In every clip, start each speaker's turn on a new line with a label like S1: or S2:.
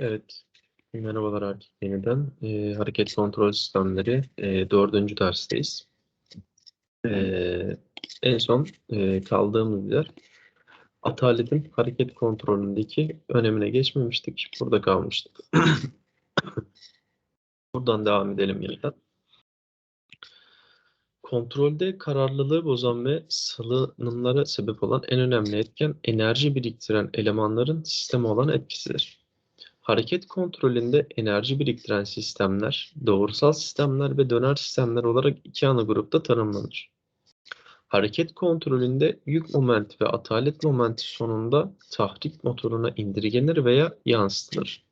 S1: Evet, merhabalar artık yeniden. Ee, hareket kontrol sistemleri e, dördüncü dersteyiz. Ee, en son e, kaldığımız yer ataletin hareket kontrolündeki önemine geçmemiştik. Burada kalmıştık. Buradan devam edelim yeniden. Kontrolde kararlılığı bozan ve salınımlara sebep olan en önemli etken enerji biriktiren elemanların sisteme olan etkisidir. Hareket kontrolünde enerji biriktiren sistemler, doğrusal sistemler ve döner sistemler olarak iki ana grupta tanımlanır. Hareket kontrolünde yük momenti ve atalet momenti sonunda tahrik motoruna indirgenir veya yansıtılır.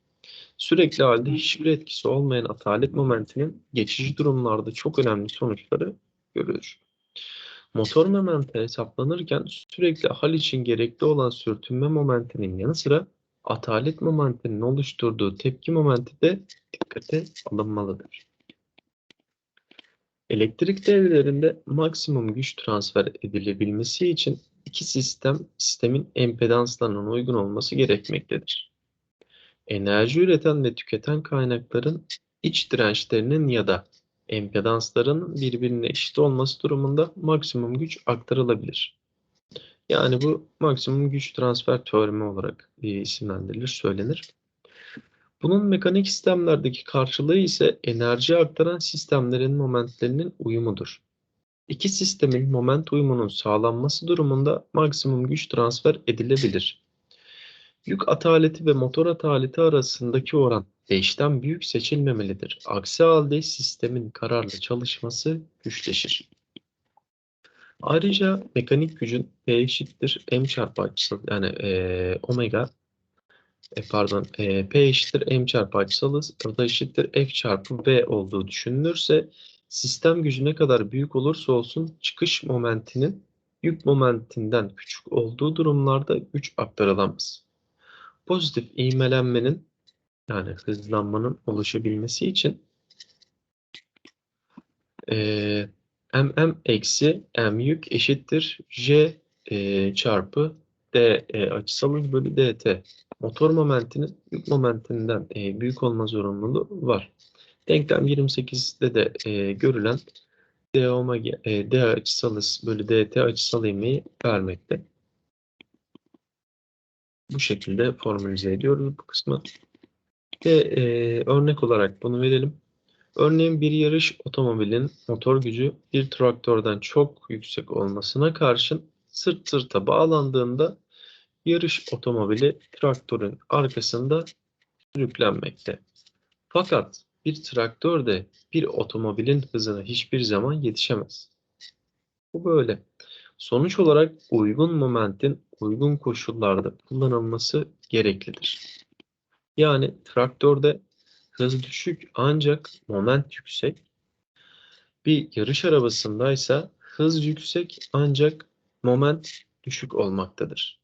S1: Sürekli halde hiçbir etkisi olmayan atalet momentinin geçici durumlarda çok önemli sonuçları görülür. Motor momenti hesaplanırken sürekli hal için gerekli olan sürtünme momentinin yanı sıra atalet momentinin oluşturduğu tepki momenti de dikkate alınmalıdır. Elektrik devrelerinde maksimum güç transfer edilebilmesi için iki sistem sistemin empedanslarının uygun olması gerekmektedir. Enerji üreten ve tüketen kaynakların iç dirençlerinin ya da empedansların birbirine eşit olması durumunda maksimum güç aktarılabilir. Yani bu maksimum güç transfer teoremi olarak e, isimlendirilir, söylenir. Bunun mekanik sistemlerdeki karşılığı ise enerji aktaran sistemlerin momentlerinin uyumudur. İki sistemin moment uyumunun sağlanması durumunda maksimum güç transfer edilebilir. Yük ataleti ve motor ataleti arasındaki oran 5'ten büyük seçilmemelidir. Aksi halde sistemin kararlı çalışması güçleşir. Ayrıca mekanik gücün P eşittir M çarpı açısal yani e, omega e, pardon e, P eşittir M çarpı açısal hız o da eşittir F çarpı V olduğu düşünülürse sistem gücü ne kadar büyük olursa olsun çıkış momentinin yük momentinden küçük olduğu durumlarda güç aktarılamaz. Pozitif ivmelenmenin yani hızlanmanın oluşabilmesi için e, mm eksi m yük eşittir j e, çarpı d e, açısal bölü dt. Motor momentinin yük momentinden e, büyük olma zorunluluğu var. Denklem 28'de de e, görülen d, omega, e, d açısal bölü dt açısal ivmeyi vermekte. Bu şekilde formülize ediyoruz bu kısmı. Ve e, örnek olarak bunu verelim. Örneğin bir yarış otomobilin motor gücü bir traktörden çok yüksek olmasına karşın sırt sırta bağlandığında yarış otomobili traktörün arkasında sürüklenmekte. Fakat bir traktör de bir otomobilin hızına hiçbir zaman yetişemez. Bu böyle. Sonuç olarak uygun momentin uygun koşullarda kullanılması gereklidir. Yani traktörde hız düşük ancak moment yüksek. Bir yarış arabasındaysa hız yüksek ancak moment düşük olmaktadır.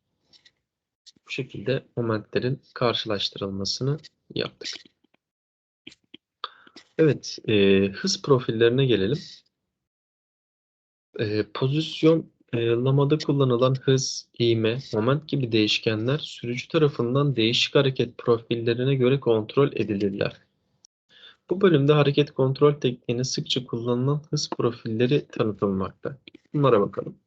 S1: Bu şekilde momentlerin karşılaştırılmasını yaptık. Evet, e, hız profillerine gelelim. E, pozisyon e, lamada kullanılan hız, ivme, moment gibi değişkenler sürücü tarafından değişik hareket profillerine göre kontrol edilirler. Bu bölümde hareket kontrol tekniğine sıkça kullanılan hız profilleri tanıtılmakta. Bunlara bakalım.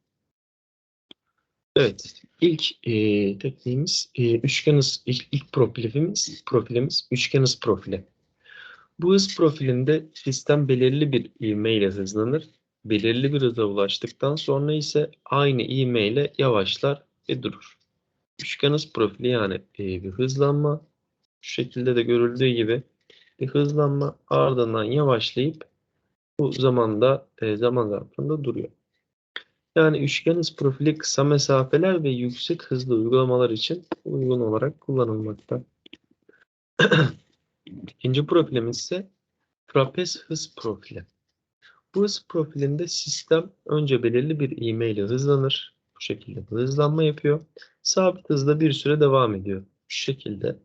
S1: Evet, ilk e, tekniğimiz e, üçgen hız, ilk, ilk profilimiz, profilimiz üçgen hız profili. Bu hız profilinde sistem belirli bir ivme ile hızlanır belirli bir hıza ulaştıktan sonra ise aynı ivme ile yavaşlar ve durur. Üçgen hız profili yani e, bir hızlanma şu şekilde de görüldüğü gibi bir hızlanma ardından yavaşlayıp bu zamanda e, zaman zarfında duruyor. Yani üçgen hız profili kısa mesafeler ve yüksek hızlı uygulamalar için uygun olarak kullanılmakta. İkinci profilimiz ise trapez hız profili. Hız profilinde sistem önce belirli bir ivme ile hızlanır. Bu şekilde hızlanma yapıyor. Sabit hızla bir süre devam ediyor. Bu şekilde.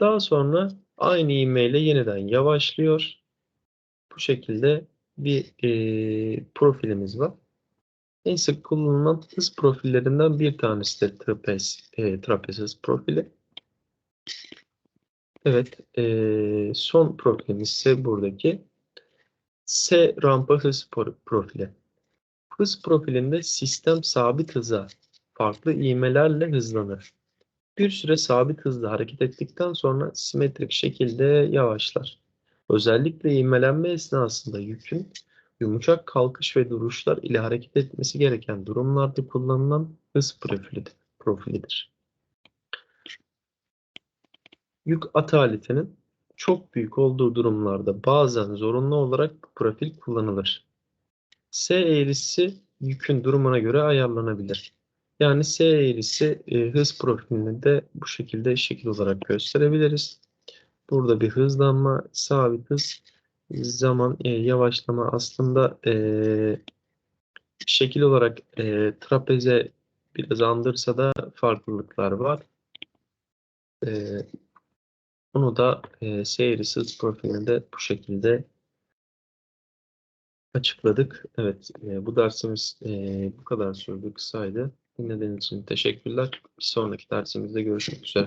S1: Daha sonra aynı ivme ile yeniden yavaşlıyor. Bu şekilde bir e, profilimiz var. En sık kullanılan hız profillerinden bir tanesi de trapez, e, trapez hız profili. Evet, eee, son profilimiz ise buradaki S rampa hız pro- profili. Hız profilinde sistem sabit hıza farklı ivmelerle hızlanır. Bir süre sabit hızla hareket ettikten sonra simetrik şekilde yavaşlar. Özellikle ivmelenme esnasında yükün yumuşak kalkış ve duruşlar ile hareket etmesi gereken durumlarda kullanılan hız profilidir. profilidir. Yük ataletinin çok büyük olduğu durumlarda bazen zorunlu olarak profil kullanılır. S eğrisi yükün durumuna göre ayarlanabilir. Yani S eğrisi e, hız profilini de bu şekilde şekil olarak gösterebiliriz. Burada bir hızlanma, sabit hız, zaman e, yavaşlama aslında e, şekil olarak e, trapeze biraz andırsa da farklılıklar var. E, bunu da e, S eğrisi hız profilinde bu şekilde açıkladık. Evet, e, bu dersimiz e, bu kadar sürdü, kısaydı. Dinlediğiniz için teşekkürler. Bir sonraki dersimizde görüşmek üzere.